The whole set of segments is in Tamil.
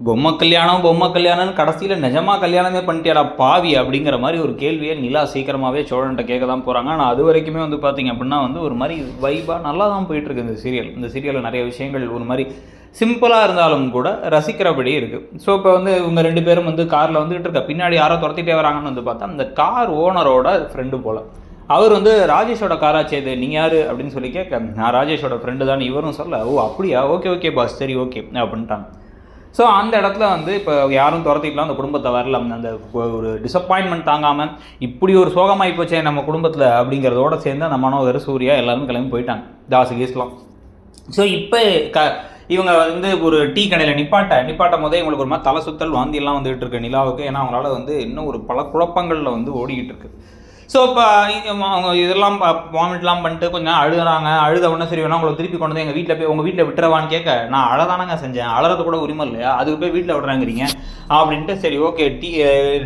பொம்மை கல்யாணம் பொம்மை கல்யாணம்னு கடைசியில் நிஜமா கல்யாணமே பண்ணிட்டியாடா பாவி அப்படிங்கிற மாதிரி ஒரு கேள்வியை நிலா சீக்கிரமாகவே சோழன்ட்ட கேட்க தான் போகிறாங்க ஆனால் அது வரைக்குமே வந்து பார்த்திங்க அப்படின்னா வந்து ஒரு மாதிரி வைபாக நல்லா தான் போயிட்டுருக்கு இந்த சீரியல் இந்த சீரியலில் நிறைய விஷயங்கள் ஒரு மாதிரி சிம்பிளாக இருந்தாலும் கூட ரசிக்கிறபடி இருக்குது ஸோ இப்போ வந்து இவங்க ரெண்டு பேரும் வந்து காரில் வந்துகிட்டு இருக்க பின்னாடி யாரோ துரத்திட்டே வராங்கன்னு வந்து பார்த்தா அந்த கார் ஓனரோட ஃப்ரெண்டு போல். அவர் வந்து ராஜேஷோட காராச்சே இது நீங்கள் யார்? அப்படின்னு சொல்லி கேட்க நான் ராஜேஷோட ஃப்ரெண்டு தான் இவரும் சொல்ல ஓ அப்படியா? ஓகே ஓகே பாஸ் சரி ஓகே அப்படின்ட்டாங்க. ஸோ அந்த இடத்துல வந்து இப்போ யாரும் துரத்திக்கலாம் அந்த குடும்பத்தை வரல. அந்த ஒரு டிசப்பாயின்மெண்ட் தாங்காமல் இப்படி ஒரு சோகமாகி போச்சே நம்ம குடும்பத்தில் அப்படிங்கிறதோட சேர்ந்து அந்த மனோதர் சூர்யா எல்லாரும் கிளம்பி போயிட்டாங்க. தாசு கீஸ்லாம். ஸோ இப்போ க இவங்க வந்து ஒரு டீ கடையில் நிப்பாட்ட நிப்பாட்டும் போதே இவங்களுக்கு ஒரு மாதிரி தலை சுத்தல் வாந்தியெல்லாம் வந்துகிட்டு இருக்கு நிலாவுக்கு. ஏன்னா அவங்களால வந்து இன்னும் ஒரு பல குழப்பங்களில் வந்து ஓடிக்கிட்டு இருக்கு. ஸோ இப்போ அவங்க இதெல்லாம் வாமிட்லாம் பண்ணிட்டு கொஞ்சம் அழுகிறாங்க அழுத உடனே சரி வேணா உங்களை திருப்பி கொண்டு வந்து எங்கள் வீட்டில் போய் உங்கள் வீட்டில் விட்டுறவான்னு கேட்க நான் அழதானங்க செஞ்சேன். அழறது கூட உரிமை இல்லையா? அதுக்கு போய் வீட்டில் விடுறாங்கிறீங்க. அப்படின்ட்டு சரி ஓகே டீ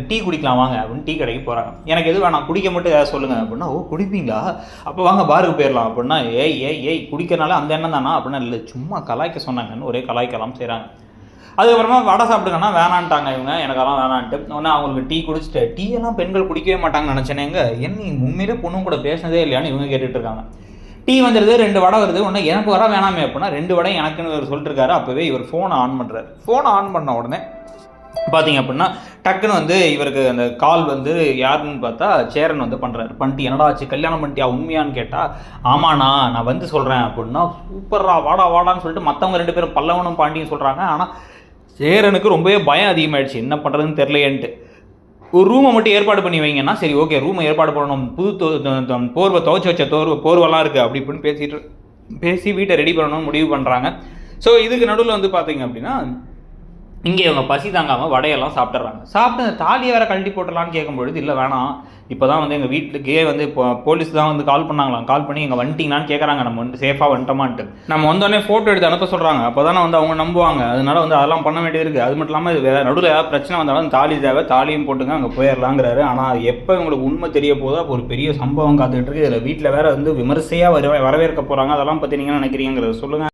டீ குடிக்கலாம் வாங்க அப்படின்னு டீ கடைக்கு போகிறாங்க எனக்கு எது வேணாம் குடிக்க மட்டும் ஏதாவது சொல்லுங்கள் அப்படின்னா ஓ குடிப்பீங்களா? அப்போ வாங்க பாருக்கு போயிடலாம். அப்படின்னா ஏய் ஏய் ஏய் குடிக்கிறனால அந்த எண்ணம் தானா? அப்படின்னா இல்லை சும்மா கலாய்க்க சொன்னாங்கன்னு ஒரே கலாய்க்கலாம் செய்கிறாங்க அதுக்கப்புறமா வடை சாப்பிடுங்கன்னா வேணான்ட்டாங்க இவங்க. எனக்கு அதெல்லாம் வேணான்ட்டு. உடனே அவங்களுக்கு டீ குடிச்சிட்டு டீ எல்லாம் பெண்கள் குடிக்கவே மாட்டாங்கன்னு நினச்சேனேங்க என்ன நீ உண்மையிலே பொண்ணும் கூட பேசினதே இல்லையான்னு இவங்க கேட்டுட்டு இருக்காங்க. டீ வந்துடுது ரெண்டு வடை வருது. உடனே எனக்கு வர வேணாமே அப்படின்னா ரெண்டு வடை எனக்குன்னு இவர் சொல்லிட்டு இருக்காரு. அப்போவே இவர் ஃபோனை ஆன் பண்ணுறாரு ஃபோனை ஆன் பண்ண உடனே பார்த்தீங்க அப்படின்னா டக்குன்னு வந்து இவருக்கு அந்த கால் வந்து யாருன்னு பார்த்தா சேரன் வந்து பண்ணுறாரு பண்ணிட்டு என்னடா ஆச்சு? கல்யாணம் பண்ணிட்டியா? உண்மையான்னு கேட்டால் ஆமாண்ணா நான் வந்து சொல்கிறேன் அப்படின்னா சூப்பர்ரா வாடா வாடான்னு சொல்லிட்டு மற்றவங்க ரெண்டு பேரும் பல்லவனும் பாண்டியும் சொல்கிறாங்க ஆனால் சேரனுக்கு ரொம்பவே பயம் அதிகமாயிடுச்சு. என்ன பண்ணுறதுன்னு தெரிலையேன்ட்டு ஒரு ரூமை மட்டும் ஏற்பாடு பண்ணி வைங்கன்னா சரி ஓகே ரூமை ஏற்பாடு பண்ணணும். புது போர்வை துவைச்சி வச்ச தோர்வை போர்வெல்லாம் இருக்குது அப்படி இப்படின்னு பேசிட்டு பேசி வீட்டை ரெடி பண்ணணும்னு முடிவு பண்ணுறாங்க ஸோ இதுக்கு நடுவில் வந்து பார்த்தீங்க அப்படின்னா இங்கே இவங்க பசி தாங்காமல் வடையெல்லாம் சாப்பிட்றாங்க சாப்பிட்டு அந்த தாலியை வேற கழட்டி போட்டுடலான்னு கேட்கும்பொழுது இல்லை வேணாம். இப்போ தான் வந்து எங்கள் வீட்டுக்கே வந்து இப்போ போலீஸ் தான் வந்து கால் பண்ணாங்களாம். கால் பண்ணி எங்கள் வந்துட்டீங்களான்னு கேட்குறாங்க நம்ம வந்து சேஃபாக வந்துட்டோமான்ட்டு. நம்ம வந்தோடனே ஃபோட்டோ எடுத்து அனுப்ப சொல்கிறாங்க அப்போ தானே வந்து அவங்க நம்புவாங்க. அதனால வந்து அதெல்லாம் பண்ண வேண்டியது இருக்குது அது மட்டும் இல்லாமல் வேறு நடுவில் ஏதாவது பிரச்சனை வந்தாலும் தாலி தேவை. தாலியும் போட்டுங்க அங்கே போயிடலாங்கிறாரு ஆனால் எப்போ இவங்களுக்கு உண்மை தெரிய போதோ அப்போ ஒரு பெரிய சம்பவம் காத்துக்கிட்டு இருக்கு. இதில் வீட்டில் வேறு வந்து விமர்சையாக வர வரவேற்க போகிறாங்க அதெல்லாம் பற்றி நீங்கள் நினைக்கிறீங்கிறத சொல்லுங்கள்